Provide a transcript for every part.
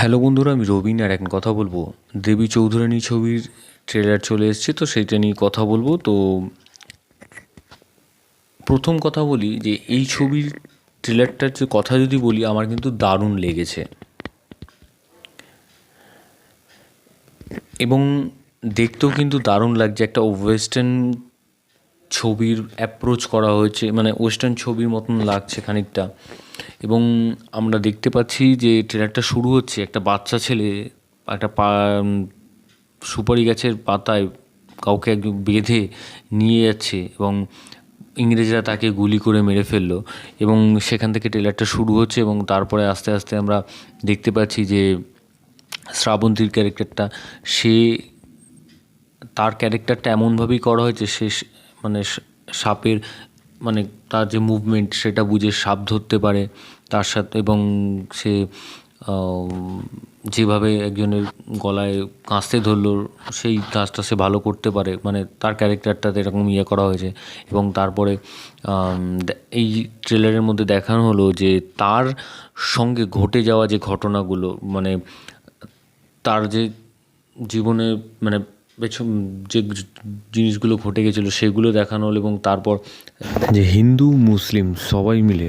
Hello বন্ধুরা, আমি রবিন আর এখন কথা বলব দেবী চৌধুরানী ছবির ট্রেলার চলে এসছে, তো সেইটা নিয়ে কথা বলব। তো প্রথম কথা বলি যে এই ছবির ট্রেলারটার যে কথা যদি বলি, আমার কিন্তু দারুণ লেগেছে। এবং দেখতেও কিন্তু দারুণ লাগছে, একটা ওয়েস্টার্ন ছবির অ্যাপ্রোচ করা হয়েছে মানে ওয়েস্টার্ন ছবির মতন লাগছে খানিকটা। এবং আমরা দেখতে পাচ্ছি যে ট্রেলারটা শুরু হচ্ছে, একটা বাচ্চা ছেলে, একটা পা সুপারি গাছের পাতায় কাউকে একজন বেঁধে নিয়ে যাচ্ছে এবং ইংরেজরা তাকে গুলি করে মেরে ফেলল এবং সেখান থেকে ট্রেলারটা শুরু হচ্ছে এবং তারপরে আস্তে আস্তে আমরা দেখতে পাচ্ছি যে শ্রাবন্তীর ক্যারেক্টারটা সে তার ক্যারেক্টারটা এমনভাবেই করা হয়েছে, সে মানে সাপের মানে তার যে মুভমেন্ট সেটা বুঝে সাপ ধরতে পারে, তার সাথে এবং সে যেভাবে একজনের গলায় কাঁচতে ধরলো, সেই কাজটা সে ভালো করতে পারে। মানে তার ক্যারেক্টারটাতে এরকম ইয়ে করা হয়েছে এবং তারপরে এই ট্রেলারের মধ্যে দেখানো হলো যে তার সঙ্গে ঘটে যাওয়া যে ঘটনাগুলো মানে তার যে জীবনে মানে পেছন যে জিনিসগুলো ঘটে গেছিল সেগুলো দেখানো হলো এবং তারপর যে হিন্দু মুসলিম সবাই মিলে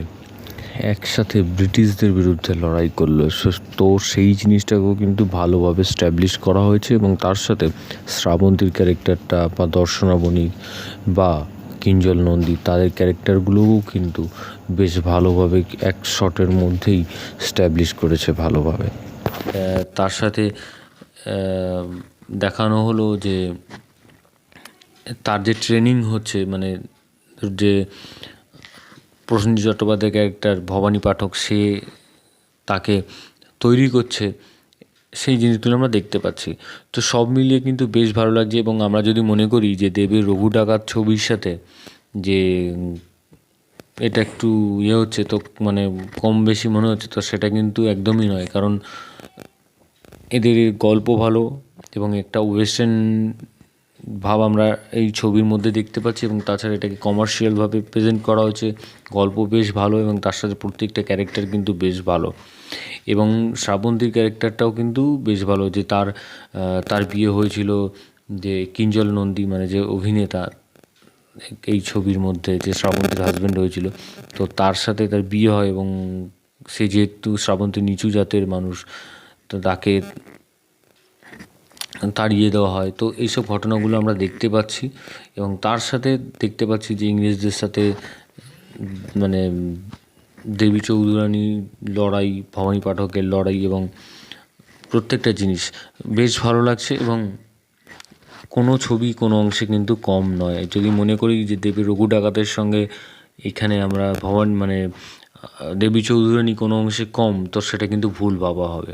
একসাথে ব্রিটিশদের বিরুদ্ধে লড়াই করল। তো সেই জিনিসটাকেও কিন্তু ভালোভাবে স্ট্যাবলিশ করা হয়েছে এবং তার সাথে শ্রাবন্তীর ক্যারেক্টারটা বা দর্শনাবনী বা কিঞ্জল নন্দী তাদের ক্যারেক্টারগুলোও কিন্তু বেশ ভালোভাবে এক শটের মধ্যেই স্ট্যাবলিশ করেছে ভালোভাবে। তার সাথে দেখানো হলো যে তার যে ট্রেনিং হচ্ছে মানে যে প্রসেনজিৎ চট্টোপাধ্যায় ক্যারেক্টার ভবানী পাঠক সে তাকে তৈরি করছে, সেই জিনিসগুলো আমরা দেখতে পাচ্ছি। তো সব মিলিয়ে কিন্তু বেশ ভালো লাগছে এবং আমরা যদি মনে করি যে দেবের রঘু ডাকাত ছবির সাথে যে এটা একটু ইয়ে হচ্ছে, তো মানে কম বেশি মনে হচ্ছে, তো সেটা কিন্তু একদমই নয়। কারণ এদের গল্প ভালো এবং একটা ওয়েস্টার্ন ভাব আমরা এই ছবির মধ্যে দেখতে পাচ্ছি এবং তাছাড়া এটাকে কমার্শিয়ালভাবে প্রেজেন্ট করা হয়েছে। গল্প বেশ ভালো এবং তার সাথে প্রত্যেকটা ক্যারেক্টার কিন্তু বেশ ভালো। এবং শ্রাবন্তীর ক্যারেক্টারটাও কিন্তু বেশ ভালো যে তার তার বিয়ে হয়েছিল যে কিঞ্জল নন্দী মানে যে অভিনেতা এই ছবির মধ্যে যে শ্রাবন্তীর হাজব্যান্ড হয়েছিল। তো তার সাথে তার বিয়ে হয় এবং সে যেহেতু শ্রাবন্তী নিচু জাতের মানুষ, তো তাকে তাড়িয়ে দেওয়া হয়। তো এইসব ঘটনাগুলো আমরা দেখতে পাচ্ছি এবং তার সাথে দেখতে পাচ্ছি যে ইংরেজদের সাথে মানে দেবী চৌধুরানী লড়াই, ভবানী পাঠকের লড়াই এবং প্রত্যেকটা জিনিস বেশ ভালো লাগছে এবং কোনো ছবি, কোনো অংশে কিন্তু কম নয়। যদি মনে করি যে দেবী রঘু ডাকাতের সঙ্গে এখানে আমরা ভবান মানে দেবী চৌধুরানী কোনো অংশে কম, তো সেটা কিন্তু ভুল ভাবা হবে।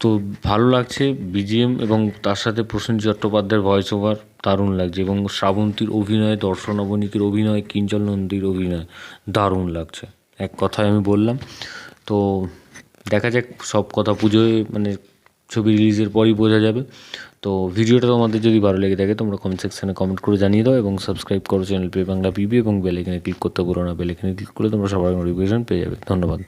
তো ভালো লাগছে বিজিএম এবং তার সাথে প্রসেনজিৎ চট্টোপাধ্যায়ের ভয়েস ওভার দারুণ লাগছে এবং শ্রাবন্তীর অভিনয় দর্শন অবনীকের অভিনয় কিঞ্জল নন্দীর অভিনয় দারুণ লাগছে। এক কথায় আমি বললাম। তো দেখা যাক, সব কথা পুজোয় মানে ছবি রিলিজের পরই বোঝা যাবে। তো ভিডিওটা তোমাদের যদি ভালো লেগে থাকে, তোমরা কমেন্ট সেকশানে কমেন্ট করে জানিয়ে দাও এবং সাবস্ক্রাইব করো চ্যানেল পে বাংলা পিবি এবং বেল এখানে ক্লিক করতে পারো না। বেল এখানে ক্লিক করলে তোমরা সবার নোটিফিকেশন পেয়ে যাবে। ধন্যবাদ।